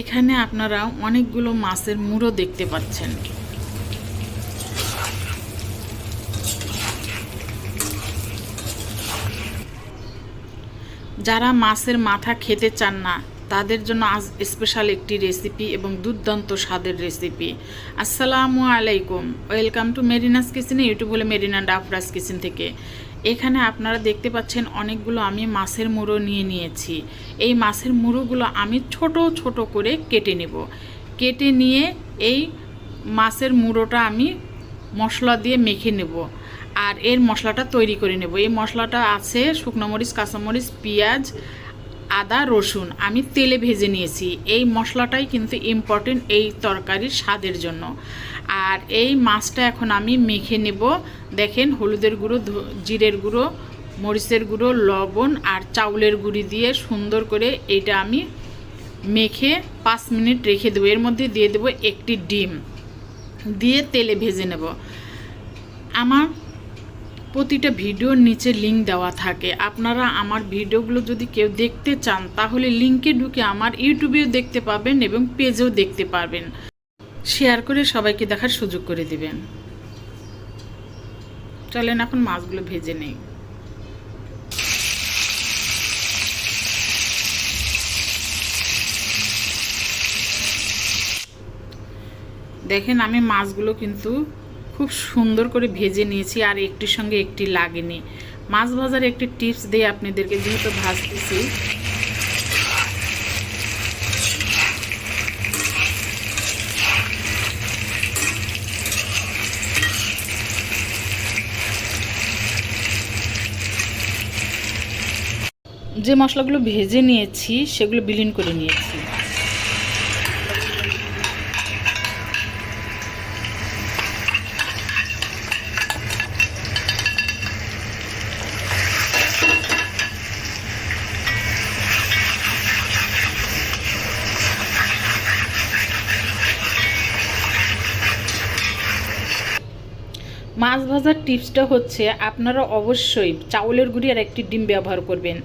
এখানে আপনারা অনেকগুলো মাছের মুড়ো দেখতে পাচ্ছেন। যারা মাছের মাথা খেতে চান না, তাদের জন্য আজ স্পেশাল একটি রেসিপি এবং দুর্দান্ত স্বাদের রেসিপি আসসালামু আলাইকুম। ওয়েলকাম টু মেরিনাস কিচেনে ইউটিউব হলে মেরিনা ডাফরাস কিচেন থেকে। এখানে আপনারা দেখতে পাচ্ছেন অনেকগুলো আমি মাছের মুড়ো নিয়ে নিয়েছি। এই মাছের মুড়োগুলো আমি ছোট ছোট করে কেটে নেব। কেটে নিয়ে এই মাছের মুড়োটা আমি মশলা দিয়ে মেখে নেব আর এর মশলাটা তৈরি করে নেব। এই মশলাটা আছে শুকনো মরিচ কাঁচামরিচ পেঁয়াজ, আদা, রসুন আমি তেলে ভেজে নিয়েছি। এই মশলাটাই কিন্তু ইম্পর্টেন্ট এই তরকারির স্বাদের জন্য। আর এই মাছটা এখন আমি মেখে নেব। দেখেন হলুদের গুঁড়ো জিরের গুঁড়ো, মরিচের গুঁড়ো, লবণ আর চাউলের গুঁড়ি দিয়ে সুন্দর করে এটা আমি মেখে পাঁচ মিনিট রেখে দেবো। এর মধ্যে দিয়ে দেবো একটি ডিম। দিয়ে তেলে ভেজে নেব। আমার প্রতিটা ভিডিওর নিচে লিঙ্ক দেওয়া থাকে। আপনারা আমার ভিডিওগুলো যদি কেউ দেখতে চান, তাহলে লিঙ্কে ঢুকে আমার ইউটিউবেও দেখতে পাবেন এবং পেজেও দেখতে পারবেন। শেয়ার করে সবাইকে দেখার সুযোগ করে দিবেন। চলেন, এখন মাছগুলো ভেজে নেই। দেখেন, আমি মাছগুলো কিন্তু খুব সুন্দর করে ভেজে নিয়েছি, আর একটির সঙ্গে একটি লাগেনি। মাছ ভাজার একটি টিপস দিয়ে আপনাদেরকে যেহেতু ভাজতেছি যে মশলাগুলো ভেজে নিয়েছি, সেগুলো বিলীন করে নিয়েছি। মাছ ভাজার টিপসটা হচ্ছে, আপনারা অবশ্যই চাউলের গুঁড়ি আর একটি ডিম ব্যবহার করবেন।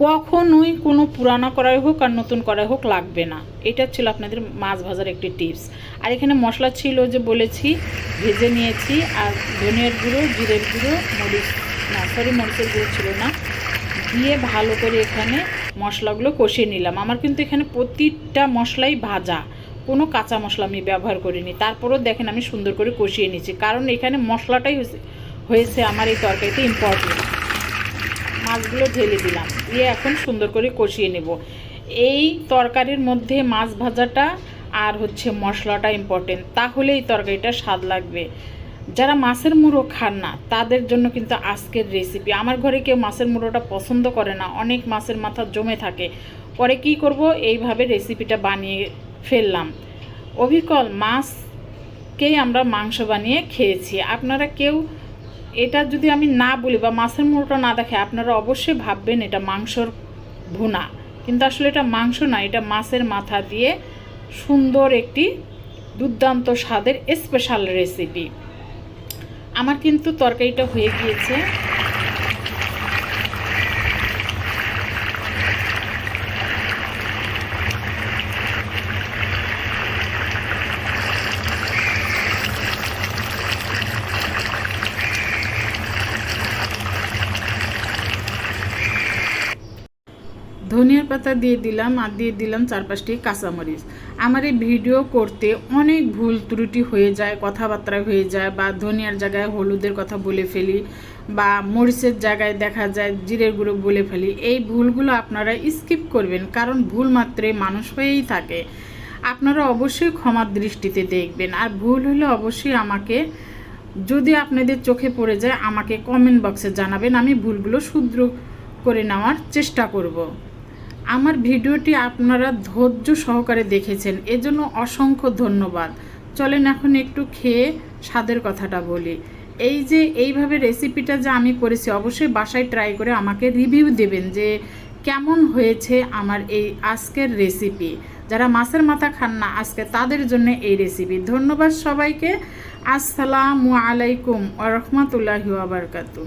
কখনোই কোনো পুরানো করাই হোক আর নতুন করাই হোক লাগবে না। এটা ছিল আপনাদের মাছ ভাজার একটি টিপস। আর এখানে মশলা ছিল যে বলেছি, ভেজে নিয়েছি আর ধনিয়ার গুঁড়ো, জিরের গুঁড়ো, মরিচ না সরি মরিচের গুঁড়ো ছিল না। দিয়ে ভালো করে এখানে মশলাগুলো কষিয়ে নিলাম। আমার কিন্তু এখানে প্রতিটা মশলাই ভাজা। কোনো কাঁচা মশলা আমি ব্যবহার করিনি। তারপরেও দেখেন আমি সুন্দর করে কষিয়ে নিচ্ছি কারণ এখানে মশলাটাই হয়েছে হয়েছে আমার এই তরকারিতে ইম্পর্টেন্ট মাছগুলো ঢেলে দিলাম। দিয়ে এখন সুন্দর করে কষিয়ে নেব। এই তরকারির মধ্যে মাছ ভাজাটা আর হচ্ছে মশলাটা ইম্পর্টেন্ট তাহলে এই তরকারিটা স্বাদ লাগবে। যারা মাছের মুড়ো খান না, তাদের জন্য কিন্তু আজকের রেসিপি আমার ঘরে কেউ মাছের মুড়োটা পছন্দ করে না। অনেক মাছের মাথা জমে থাকে। পরে কি করব? এইভাবে রেসিপিটা বানিয়ে ফেললাম। অবিকল মাছকেই আমরা মাংস বানিয়ে খেয়েছি। আপনারা কেউ এটা যদি আমি না বলি বা মাছের মুড়োটা না দেখে, আপনারা অবশ্যই ভাববেন এটা মাংসর ভুনা। কিন্তু আসলে এটা মাংস না, এটা মাছের মাথা দিয়ে সুন্দর একটি দুর্দান্ত স্বাদের স্পেশাল রেসিপি আমার কিন্তু তরকারিটা হয়ে গিয়েছে। ধনিয়ার পাতা দিয়ে দিলাম আর দিয়ে দিলাম চার পাঁচটি কাঁচামরিচ। আমার এই ভিডিও করতে অনেক ভুল ত্রুটি হয়ে যায়, কথাবার্তা হয়ে যায় বা ধনিয়ার জায়গায় হলুদের কথা বলে ফেলি বা মরিচের জায়গায় দেখা যায় জিরের গুঁড়ো বলে ফেলি। এই ভুলগুলো আপনারা স্কিপ করবেন কারণ ভুল মাত্রে মানুষ হয়েই থাকে। আপনারা অবশ্যই ক্ষমার দৃষ্টিতে দেখবেন আর ভুল হলে অবশ্যই আমাকে যদি আপনাদের চোখে পড়ে যায় আমাকে কমেন্ট বক্সে জানাবেন, আমি ভুলগুলো শুদ্র করে নেওয়ার চেষ্টা করব। আমার ভিডিওটি আপনারা ধৈর্য সহকারে দেখেছেন, এজন্য অসংখ্য ধন্যবাদ। চলেন এখন একটু খেয়ে স্বাদের কথাটা বলি। এই যে, এইভাবে রেসিপিটা যে আমি করেছি, অবশ্যই বাসায় ট্রাই করে আমাকে রিভিউ দেবেন যে কেমন হয়েছে আমার এই আজকের রেসিপি যারা মাছের মাথা খান না, আজকে তাদের জন্য এই রেসিপি ধন্যবাদ সবাইকে। আসসালামু আলাইকুম ওরহমতুল্লাহি আবরকাতু